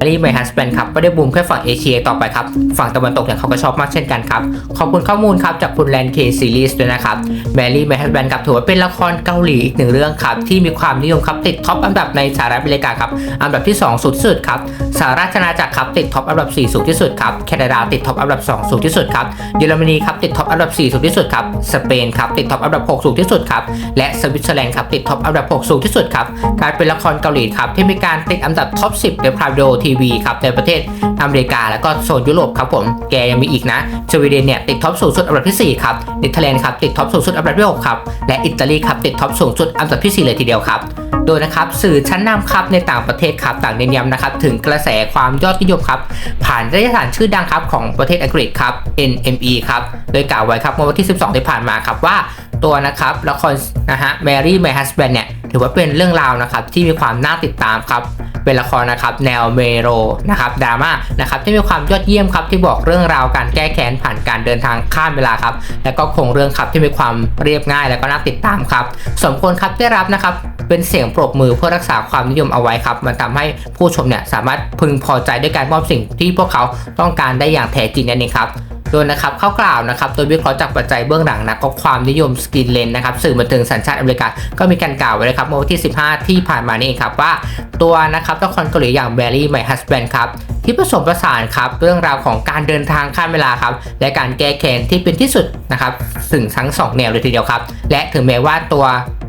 อันนี้ My Husband ครับไม่ได้บูมแค่ฝั่งเอเชียต่อไปครับ ฝั่งตะวันตกเนี่ยเขาก็ชอบมากเช่นกันครับ ขอบคุณข้อมูลครับจากคุณแลนเคซีรีส์ด้วยนะครับ Mary My Husband ครับถือว่าเป็นละครเกาหลีอีกหนึ่งเรื่องครับที่มีความนิยมครับติดท็อปอันดับในสหรัฐอเมริกาครับอันดับที่ 2สูงที่สุดครับ สหราชอาณาจักรครับติดท็อปอันดับ 4 สูงที่สุดครับแคนาดาติดท็อปอันดับ 2 สูงที่สุดครับเยอรมนีครับติดท็อปอันดับ 4 สูงที่สุดครับสเปนครับติดท็อปอันดับ 6 สูงที่สุดครับและสวิตเซอร์แลนด์ครับติดท็อปอันดับ 6 สูงที่สุดครับกลายเป็นละครเกาหลีครับที่มีการติดอันดับท็อป 10 ในพรามโดทีวีครับในประเทศอเมริกาแล้วก็โซนยุโรปครับผมแกยังมีอีกนะสวีเดนเนี่ยติดท็อปสูงสุดอันดับที่4ครับเนเธอร์แลนด์ครับติดท็อปสูงสุดอันดับที่6ครับและอิตาลีครับติดท็อปสูงสุดอันดับที่4เลยทีเดียวครับโดยนะครับสื่อชั้นนำครับในต่างประเทศครับต่างเน้นย้ำนะครับถึงกระแสความยอดนิยมครับผ่านนิตยสารชื่อดังครับของประเทศอังกฤษครับ NME ครับโดยกล่าวไว้ครับเมื่อวันที่ 12 ที่ผ่านมาครับว่าตัวนะครับละครนะฮะ Mary My Husband เนี่ยถือว่าเป็นเรื่องราวนะครับที่มีความน่าติดตามครับเป็นละครนะครับแนวเมโรนะครับดราม่านะครับที่มีความยอดเยี่ยมครับที่บอกเรื่องราวการแก้แค้นผ่านการเดินทางข้ามเวลาครับและก็คงเรื่องครับที่มีความเรียบง่าย และก็น่าติดตามครับสมควรครับได้รับนะครับ เป็นเสียงปรบมือเพื่อรักษาความนิยมเอาไว้ครับ มันทำให้ผู้ชมเนี่ยสามารถพึงพอใจด้วยการมอบสิ่งที่พวกเขาต้องการได้อย่างแท้จริงนั่นเองครับโดยนะครับเข้ากล่าวนะครับโดยวิเคราะห์จากปัจจัยเบื้องหลังนะก็ความนิยมสกินเลนนะครับสื่อบันเทิงสัญชาติอเมริกา ก็มีการกล่าวไว้เลยครับเมื่อวันที่ 15 ที่ผ่านมานี่เองครับว่า ตัวนะครับละครเกาหลีอย่างแบรี่ไมฮัสแบนครับ ที่ผสมผสานครับเรื่องราวของการเดินทางข้ามเวลาครับและการแก้แค้นที่เป็นที่สุดนะครับซึ่งทั้งสองแนวเลยทีเดียวครับ และถึงแม้ว่าตัว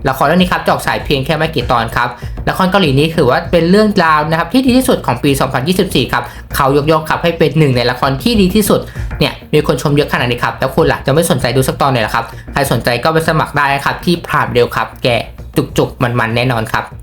ละครเรื่องนี้ครับจอกฉายเพียงแค่ไม่กี่ตอนครับละครเกาหลีนี้ถือว่าเป็นเรื่องราวนะครับที่ดีที่สุดของปี 2024 ครับเขายกย่องครับให้เป็นหนึ่งในละครที่ดีที่สุดเนี่ยมีคนชมเยอะขนาดนี้ครับแล้วคุณล่ะจะไม่สนใจดูสักตอนเลยหรอครับใครสนใจก็ไปสมัครได้ครับที่พรามเดียวครับ แกจุกๆมันๆแน่นอนครับ